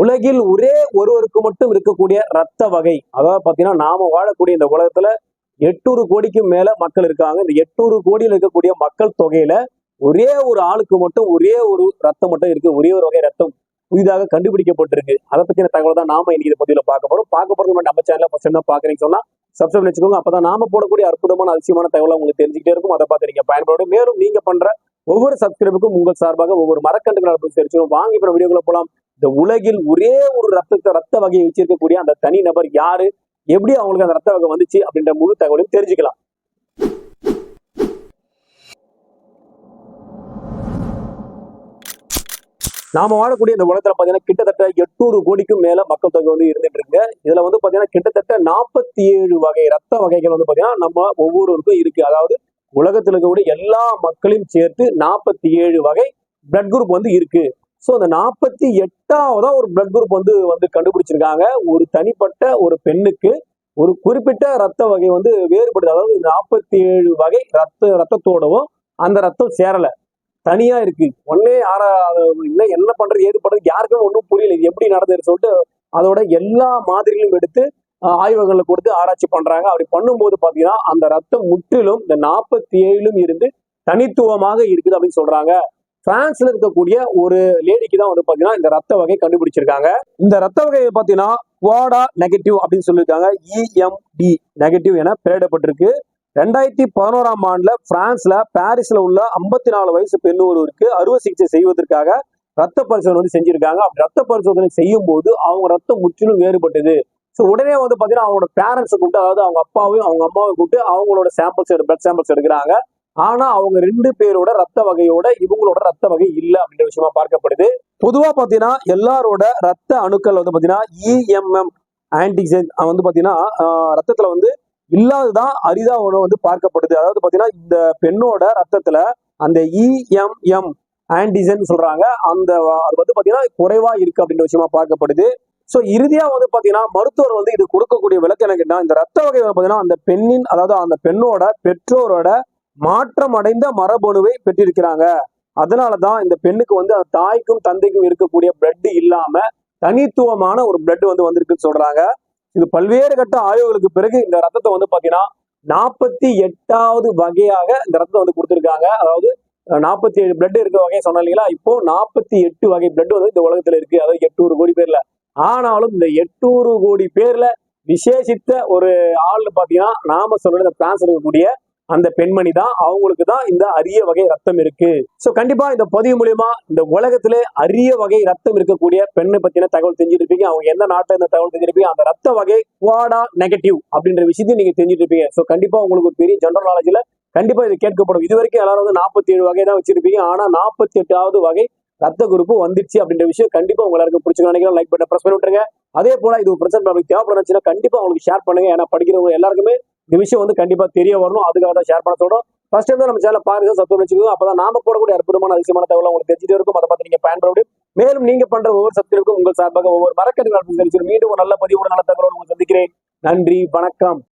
உலகில் ஒரே ஒருவருக்கு மட்டும் இருக்கக்கூடிய ரத்த வகை. அதாவது பார்த்தீங்கன்னா நாம வாழக்கூடிய இந்த உலகத்துல எட்நூறு கோடிக்கும் மேல மக்கள் இருக்காங்க. இந்த எட்நூறு கோடியில் இருக்கக்கூடிய மக்கள் தொகையில ஒரே ஒரு ஆளுக்கு மட்டும் ஒரே ஒரு ரத்தம் மட்டும் இருக்கு. ஒரே ஒரு வகை ரத்தம் புதிதாக கண்டுபிடிக்கப்பட்டிருக்கு. அதை பத்தின தகவல் தான் நாம இன்னைக்கு பதிவில் பார்க்க போறோம். பார்க்க போறது நம்ம சேனல ஃபர்ஸ்ட் தான் பாக்குறீங்க சொன்னா சப்ஸ்கிரைப் வச்சுக்கோங்க. அப்பதான் நாம போடக்கூடிய அற்புதமான அதிசயமான தகவலை உங்களுக்கு தெரிஞ்சுக்கிட்டே இருக்கும். அதை பார்த்து நீங்க பயன்படும் மேலும் நீங்க பண்ற ஒவ்வொரு சப்ஸ்கிரைபுக்கும் உங்கள் சார்பாக ஒவ்வொரு மரக்கன்றுகள் தெரிஞ்சுக்கணும் வாங்கி இப்போ வீடியோக்குள்ள போலாம். இந்த உலகில் ஒரே ஒரு ரத்தத்தை ரத்த வகையை வச்சிருக்கக்கூடிய அந்த தனி நபர் யாரு? எப்படி அவங்களுக்கு அந்த ரத்த வகை வந்துச்சு அப்படின்ற முழு தகவலையும் தெரிஞ்சுக்கலாம். நாம வாழக்கூடிய இந்த உலகத்துல பாத்தீங்கன்னா கிட்டத்தட்ட எட்நூறு கோடிக்கும் மேல மக்கள் தொகை வந்து இருந்துட்டு இருக்கு இதுல வந்து பாத்தீங்கன்னா கிட்டத்தட்ட நாற்பத்தி ஏழு வகை ரத்த வகைகள் வந்து பாத்தீங்கன்னா நம்ம ஒவ்வொருவருக்கும் இருக்கு. அதாவது உலகத்தில் இருக்கக்கூடிய எல்லா மக்களையும் சேர்த்து நாற்பத்தி ஏழு வகை பிளட் குரூப் வந்து இருக்கு. ஸோ அந்த நாற்பத்தி எட்டாவதா ஒரு பிளட் குரூப் வந்து வந்து கண்டுபிடிச்சிருக்காங்க. ஒரு தனிப்பட்ட ஒரு பெண்ணுக்கு ஒரு குறிப்பிட்ட ரத்த வகை வந்து வேறுபடுது. அதாவது நாற்பத்தி ஏழு வகை ரத்த ரத்தத்தோடவும் அந்த ரத்தம் சேரலை. தனியா இருக்கு. ஒன்னே ஆறா இல்லை என்ன பண்றது ஏது பண்றது யாருக்குமே ஒன்றும் புரியல. இது எப்படி நடந்ததுன்னு சொல்லிட்டு அதோட எல்லா மாதிரிகளும் எடுத்து ஆஹ், கொடுத்து ஆராய்ச்சி பண்றாங்க. அப்படி பண்ணும்போது பாத்தீங்கன்னா அந்த ரத்தம் முற்றிலும் இந்த நாற்பத்தி ஏழிலும் இருந்து தனித்துவமாக இருக்குது அப்படின்னு சொல்றாங்க. பிரான்ஸ்ல இருக்கக்கூடிய ஒரு லேடிக்கு தான் வந்து பாத்தீங்கன்னா இந்த ரத்த வகை கண்டுபிடிச்சிருக்காங்க. இந்த ரத்த வகையை பாத்தீங்கன்னா குவாடா நெகட்டிவ் அப்படின்னு சொல்லியிருக்காங்க. இஎம்டி நெகட்டிவ் என பெயரிடப்பட்டிருக்கு. ரெண்டாயிரத்தி பதினோராம் ஆண்டுல பிரான்ஸ்ல பாரிஸ்ல உள்ள ஐம்பத்தி நாலு வயசு பெண் ஒருவருக்கு அறுவை சிகிச்சை செய்வதற்காக ரத்த பரிசோதனை வந்து செஞ்சிருக்காங்க. அப்படி ரத்த பரிசோதனை செய்யும் போது அவங்க ரத்தம் முற்றிலும் வேறுபட்டது. ஸோ உடனே வந்து பாத்தீங்கன்னா அவங்களோட பேரண்ட்ஸை கூப்பிட்டு அதாவது அவங்க அப்பாவையும் அவங்க அம்மாவையும் கூப்பிட்டு அவங்களோட சாம்பிள்ஸ் பிளட் சாம்பிள்ஸ் எடுக்கிறாங்க. ஆனா அவங்க ரெண்டு பேரோட ரத்த வகையோட இவங்களோட ரத்த வகை இல்லை அப்படின்ற விஷயமா பார்க்கப்படுது. பொதுவா பாத்தீங்கன்னா எல்லாரோட ரத்த அணுக்கள் வந்து பாத்தீங்கன்னா இஎம்எம் ஆன்டிஜென் வந்து பாத்தீங்கன்னா ரத்தத்துல வந்து இல்லாததான் அரிதா உணவு வந்து பார்க்கப்படுது. அதாவது பாத்தீங்கன்னா இந்த பெண்ணோட ரத்தத்துல அந்த இஎம்எம் ஆன்டிஜென் சொல்றாங்க. அந்த அது வந்து பாத்தீங்கன்னா குறைவா இருக்கு அப்படின்ற விஷயமா பார்க்கப்படுது. சோ இறுதியா வந்து பாத்தீங்கன்னா மருத்துவர் வந்து இது கொடுக்கக்கூடிய விளக்கம் என்ன இந்த ரத்த வகை பார்த்தீங்கன்னா பாத்தீங்கன்னா அந்த பெண்ணின் அதாவது அந்த பெண்ணோட பெற்றோரோட மாற்றம் அடைந்த மரபணுவை பெற்றிருக்கிறாங்க. அதனாலதான் இந்த பெண்ணுக்கு வந்து அந்த தாய்க்கும் தந்தைக்கும் இருக்கக்கூடிய பிளட் இல்லாம தனித்துவமான ஒரு பிளட் வந்து வந்திருக்குன்னு சொல்றாங்க. இது பல்வேறு கட்ட ஆய்வுகளுக்கு பிறகு இந்த ரத்தத்தை வந்து பாத்தீங்கன்னா நாற்பத்தி எட்டாவது வகையாக இந்த ரத்தத்தை வந்து கொடுத்துருக்காங்க. அதாவது நாற்பத்தி ஏழு பிளட் இருக்க வகையை சொன்ன இல்லைங்களா? இப்போ நாற்பத்தி எட்டு வகை பிளட் வந்து இந்த உலகத்துல இருக்கு. அதாவது எட்நூறு கோடி பேர்ல. ஆனாலும் இந்த எட்நூறு கோடி பேர்ல விசேஷித்த ஒரு ஆள்னு பாத்தீங்கன்னா நாம சொல்ற இந்த பிரான்ஸ் இருக்கக்கூடிய அந்த பெண்மணி தான். அவங்களுக்கு தான் இந்த அரிய வகை ரத்தம் இருக்கு. சோ கண்டிப்பா இந்த பதிவு மூலியமா இந்த உலகத்துல அரிய வகை ரத்தம் இருக்கக்கூடிய பெண்ணை பத்தின தகவல் தெரிஞ்சுட்டு இருப்பீங்க. அவங்க எந்த நாட்டில் இந்த தகவல் தெரிஞ்சிருப்பீங்க. அந்த ரத்த வகை குவாடா நெகட்டிவ் அப்படின்ற விஷயத்தையும் நீங்க தெரிஞ்சுட்டு இருப்பீங்க. சோ கண்டிப்பா உங்களுக்கு ஒரு பெரிய ஜென்ரல் நாலேஜ்ல கண்டிப்பா இது கேட்கப்படும். இது வரைக்கும் எல்லாரும் வந்து நாற்பத்தி ஏழு வகை தான் வச்சிருப்பீங்க. ஆனா நாற்பத்தி எட்டாவது வகை ரத்த குரூப் வந்துருச்சு அப்படின்ற விஷயம் கண்டிப்பா உங்க எல்லாருக்கும் பிடிச்சிருக்கும் நினைக்கிறேன். லைக் பண்ண பிரஸ் பண்ணி விட்டுருங்க. அதே போல இது ஒரு பிரச்சனை உங்களுக்கு தேவைப்படுச்சுன்னா கண்டிப்பா உங்களுக்கு ஷேர் பண்ணுங்க. ஏன்னா படிக்கிறவங்க எல்லாருக்குமே இந்த விஷயம் வந்து கண்டிப்பா தெரிய வரணும். அதுக்காக தான் ஷேர் பண்ண சொல்றோம். ஃபர்ஸ்ட் டைம் நம்ம சேனல் பாருங்க சத்தம் வச்சுக்கோங்க. அப்பதான் நாம போடக்கூடிய அற்புதமான அதிசயமான தகவல் உங்களுக்கு தெரிஞ்சுட்டே இருக்கும். அதை பார்த்து நீங்க பயன்படும் மேலும் நீங்க பண்ற ஒவ்வொரு சப்ஸ்கிரைபுக்கும் உங்கள் சார்பாக ஒவ்வொரு மறக்கிறது மீண்டும் ஒரு நல்ல பதிவோட நல்ல தகவலோடு உங்களுக்கு சந்திக்கிறேன். நன்றி வணக்கம்.